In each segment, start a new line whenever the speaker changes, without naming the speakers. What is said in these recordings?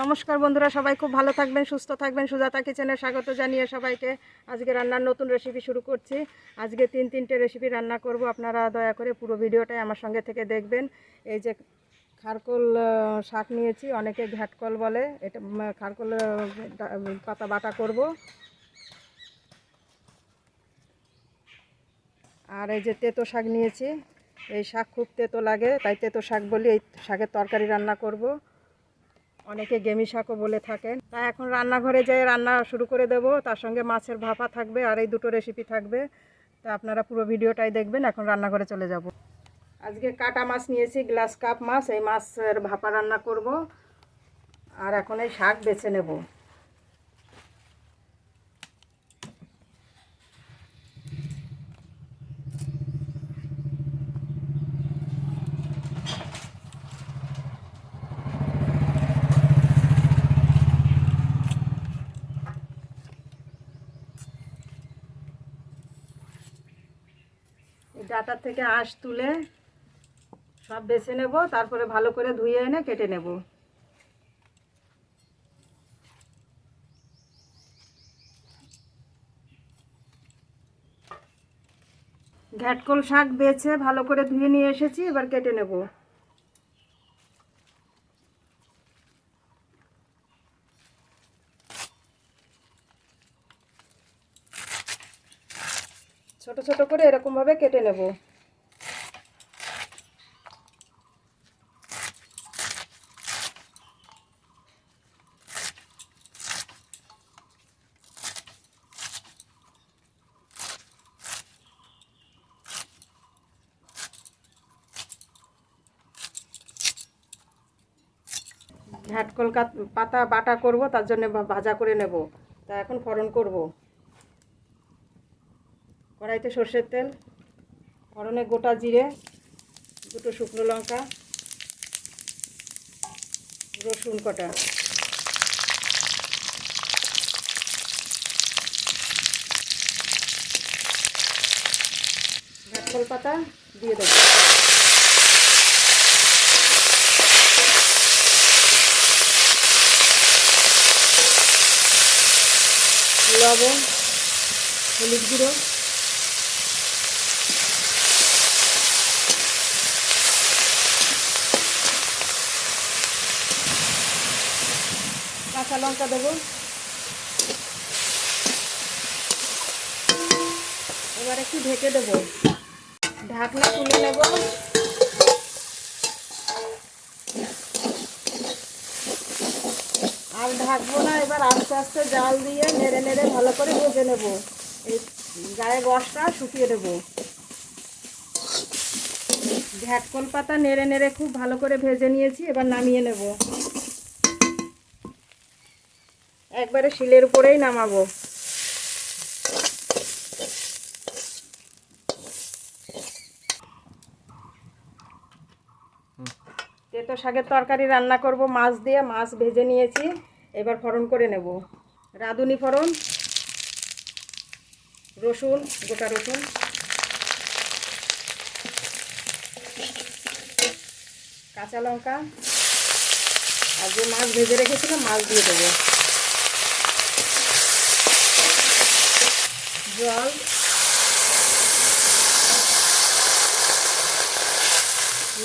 নমস্কার বন্ধুরা, সবাই খুব ভালো থাকবেন, সুস্থ থাকবেন। সুজাতা কিচেনে স্বাগত জানিয়ে সবাইকে আজকে রান্নার নতুন রেসিপি শুরু করছি। আজকে তিন তিনটে রেসিপি রান্না করব, আপনারা দয়া করে পুরো ভিডিওটাই আমার সঙ্গে থেকে দেখবেন। এই যে খারকোল শাক নিয়েছি, অনেকে ঘ্যাটকল বলে, এটা খারকোল পাতা বাটা করব। আর এই যে তেতো শাক নিয়েছি, এই শাক খুব তেতো লাগে, তাই তেতো শাক বলি, এই শাকের তরকারি রান্না করব। অনেকে গেমি শাকও বলে থাকেন। তা এখন রান্নাঘরে যেয়ে রান্না শুরু করে দেব। তার সঙ্গে মাছের ভাপা থাকবে আর এই দুটো রেসিপি থাকবে। তা আপনারা পুরো ভিডিওটাই দেখবেন। এখন রান্নাঘরে চলে যাব। আজকে কাটা মাছ নিয়েছি, গ্লাস কাপ মাছ। এই মাছের ভাপা রান্না করব। আর এখন এই শাক বেছে নেব। এই থেকে আঁশ তুলে সব বেছে নেব, তারপরে ভালো করে ধুয়ে এনে কেটে নেব। ঘ্যাটকল শাক বেছে ভালো করে ধুয়ে নিয়ে এসেছি, এবার কেটে নেব। ছোট ছোট করে এরকম ভাবে কেটে নেব। ঘাটকল কাত- পাতা বাটা করব, তার জন্য ভাজা করে নেব। তা এখন ফোড়ন করব। কড়াইতে সর্ষের তেল, ফোড়নে গোটা জিরে, দুটো শুকনো লঙ্কা, রসুন কটা। ঘাটকল পাতা দিয়ে দেবো। লবণ, হলুদ গুঁড়ো। কাঁচা লঙ্কা দেবো। এবার একটু ঢেকে দেবো। ঢাকনা তুলে নেব। আর ঢাকবো না, এবার আস্তে আস্তে জাল দিয়ে নেড়ে নেড়ে ভালো করে ভেজে নেব। এই গায়ের রসটা শুকিয়ে দেবো। ঘ্যাটকল পাতা নেড়ে নেড়ে খুব ভালো করে ভেজে নিয়েছি, এবার নামিয়ে নেব। একবারে শিলের উপরেই নামাবো। তেতো শাকের তরকারি রান্না করব, মাছ দিয়ে মাছ ভেজে নিয়েছি, এবার ফোড়ন করে নেব। রাঁধুনি ফোড়ন, রসুন, গোটা রসুন। কাঁচা লঙ্কা। আর যে মাছ ভেজে রেখেছিলাম, মাছ দিয়ে দেবো। জল।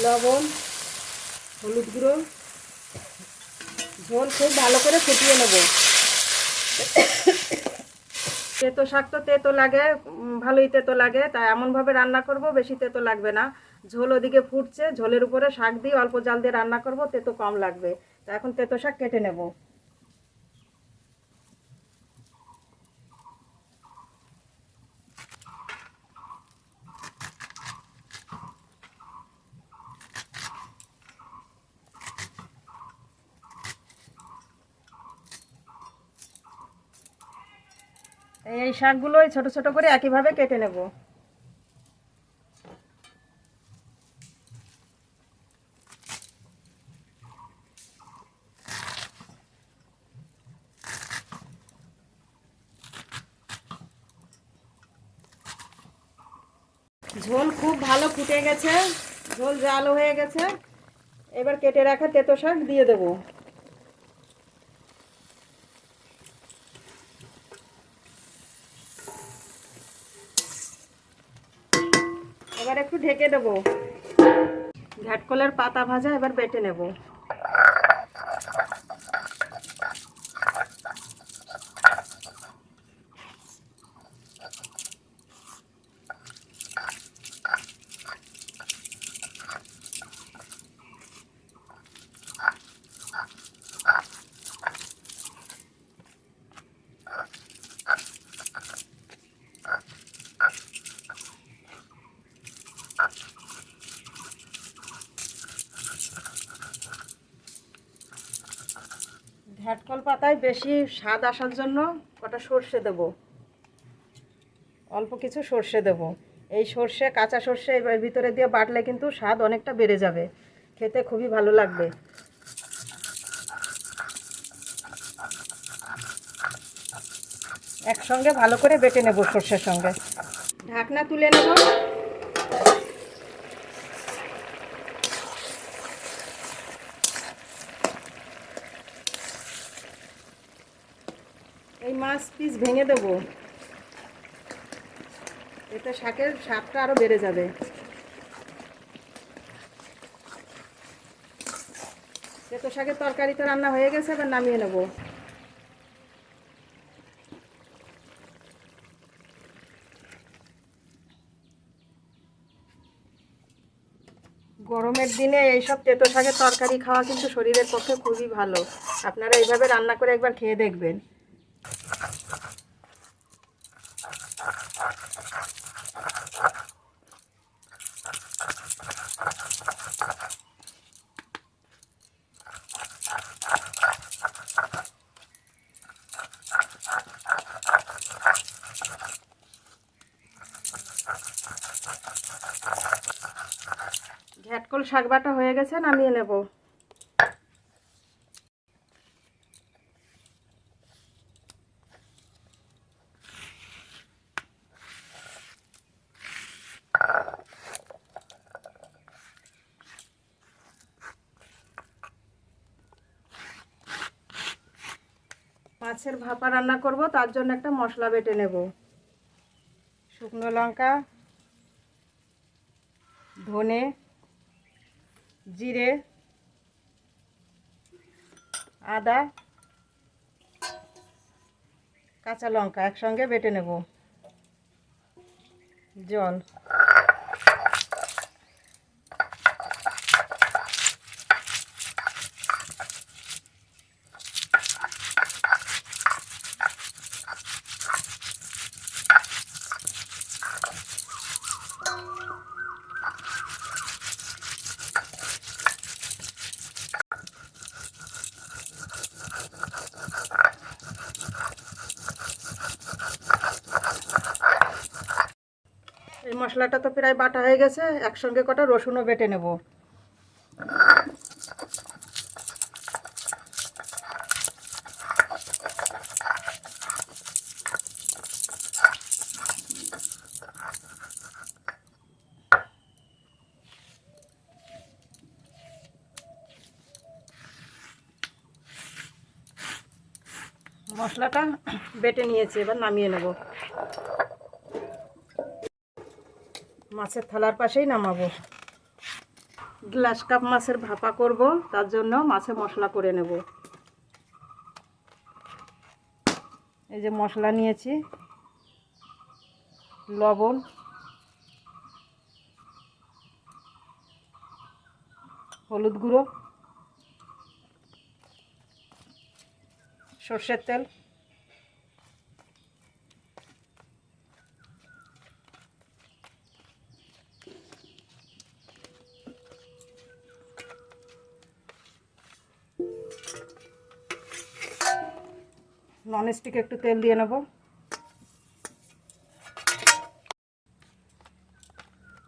লবণ, হলুদ গুঁড়ো। ঝোল খুব ভালো করে ফুটিয়ে নেব। তেতো শাক তো তেতো লাগে ভালোই তেতো লাগে তাই এমনভাবে রান্না করব, বেশি তেতো লাগবে না। ঝোল ওদিকে ফুটছে, ঝোলের উপরে শাক দিয়ে অল্প জাল দিয়ে রান্না করব, তেতো কম লাগবে। তা এখন তেতো শাক কেটে নেব। এই শাকগুলো ছোট ছোট করে একইভাবে কেটে নেব। ঝোল খুব ভালো ফুটে গেছে, ঝোল জালো হয়ে গেছে। এবার কেটে রাখা তেতো শাক দিয়ে দেবো এবার একটু ঢেকে দেবো। ঘাটকলের পাতা ভাজা এবার বেটে নেব। ঘাটকল পাতায় বেশি স্বাদ আসার জন্য কটা সর্ষে দেব। অল্প কিছু সর্ষে দেব। এই সর্ষে, কাঁচা সর্ষে এবার ভিতরে দিয়ে বাটলে কিন্তু স্বাদ অনেকটা বেড়ে যাবে। খেতে খুবই ভালো লাগবে। একসঙ্গে ভালো করে বেটে নেব সর্ষের সঙ্গে। ঢাকনা তুলে নেব। মাছ পিস ভেঙে দেব। এতে শাকের স্বাদটা আরও বেড়ে যাবে। তেতো শাকের তরকারি তো রান্না হয়ে গেছে, এবার নামিয়ে নেব। গরমের দিনে এইসব তেতো শাকের তরকারি খাওয়া কিন্তু শরীরের পক্ষে খুবই ভালো। আপনারা এইভাবে রান্না করে একবার খেয়ে দেখবেন। ঘ্যাটকল শাক বাটা হয়ে গেছে, নামিয়ে নেব। মাছের ভাপা রান্না করব, তার জন্য একটা মশলা বেটে নেব। শুকনো লঙ্কা, ধনে জিরে আদা কাঁচা লঙ্কা একসঙ্গে বেটে নেব। জল। মশলাটা তো প্রায় বাটা হয়ে গেছে, একসঙ্গে কটা রসুনও বেটে নেব। মশলাটা বেটে নিয়েছি, এবার নামিয়ে নেব। মাছের থালার পাশেই নামাবো। গ্লাস কাপ মাছের ভাপা করব, তার জন্য মাছে মশলা করে নেব। এই যে মশলা নিয়েছি, লবণ। হলুদ গুঁড়ো। সর্ষের তেল। ননস্টিক একটু তেল দিয়ে নেব।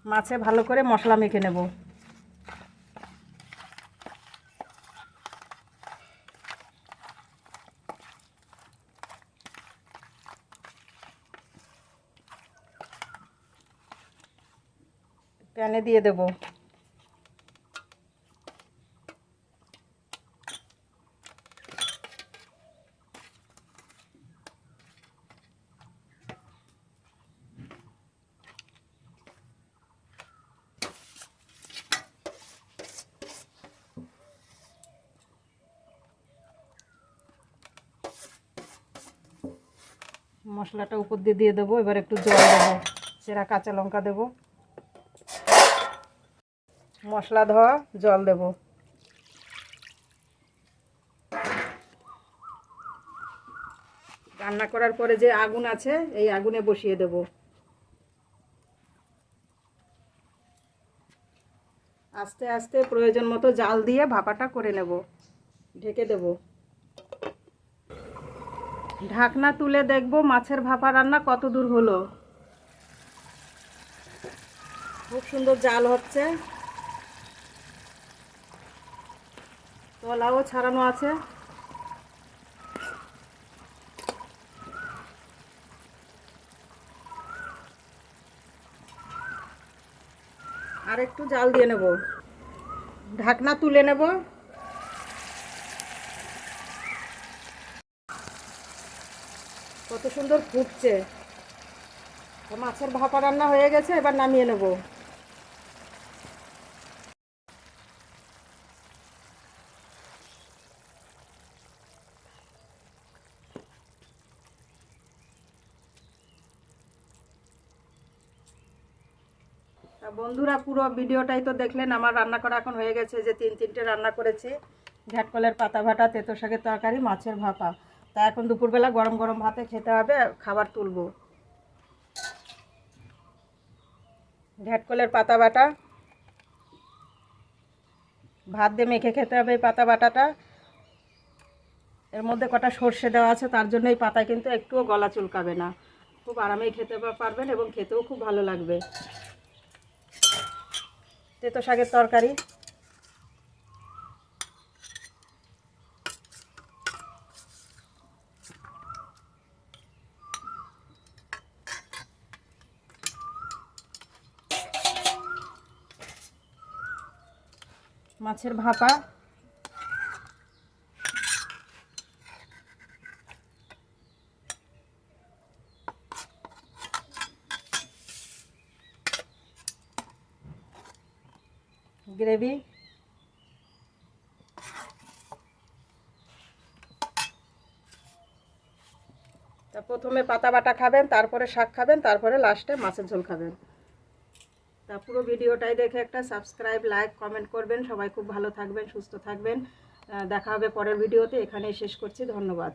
মাছে ভালো করে মশলা মেখে নেব। প্যানে দিয়ে দেব। মশলাটা উপর দিয়ে দিয়ে দেবো, এবার একটু জল দেবো, সেরা কাঁচা লঙ্কা দেবো। মশলা ধোয়া, জল দেবো। রান্না করার পরে যে আগুন আছে, এই আগুনে বসিয়ে দেব। আস্তে আস্তে প্রয়োজন মতো জাল দিয়ে ভাপাটা করে নেব, ঢেকে দেব। ঢাকনা তুলে দেখব মাছের ভাপা রান্না কত দূর হলো। খুব সুন্দর জাল হচ্ছে। তলাও ছাড়ানো আছে। আর একটু জাল দিয়ে নেব। ঢাকনা তুলে নেব। কত সুন্দর ফুটছে। মাছের ভাপা রান্না হয়ে গেছে, এবার নামিয়ে নেব। বন্ধুরা, পুরো ভিডিওটাই তো দেখলেন, আমার রান্না করা এখন হয়ে গেছে, যে তিন তিনটে রান্না করেছি। ঘ্যাটকলের পাতা ভাটা, তেতো শাকের তরকারি, মাছের ভাপা। তা এখন দুপুরবেলা গরম গরম ভাতে খেতে হবে, খাবার তুলবো। ঘ্যাটকলের পাতা বাটা। ভাত দিয়ে মেখে খেতে হবে পাতা বাটাটা। এর মধ্যে কটা সর্ষে দেওয়া আছে, তার জন্য এই পাতা কিন্তু একটুও গলা চুলকাবে না। খুব আরামেই খেতে পারবেন এবং খেতেও খুব ভালো লাগবে। তেতো শাকের তরকারি। মাছের ভাপা। গ্রেভি। প্রথমে পাতা বাটা খাবেন, তারপরে শাক খাবেন, তারপরে লাস্টে মাছের ঝোল খাবেন। তা পুরো ভিডিওটাই দেখে একটা সাবস্ক্রাইব লাইক কমেন্ট করবেন। সবাই খুব ভালো থাকবেন, সুস্থ থাকবেন। দেখা হবে পরের ভিডিওতে। এখানেই শেষ করছি। ধন্যবাদ।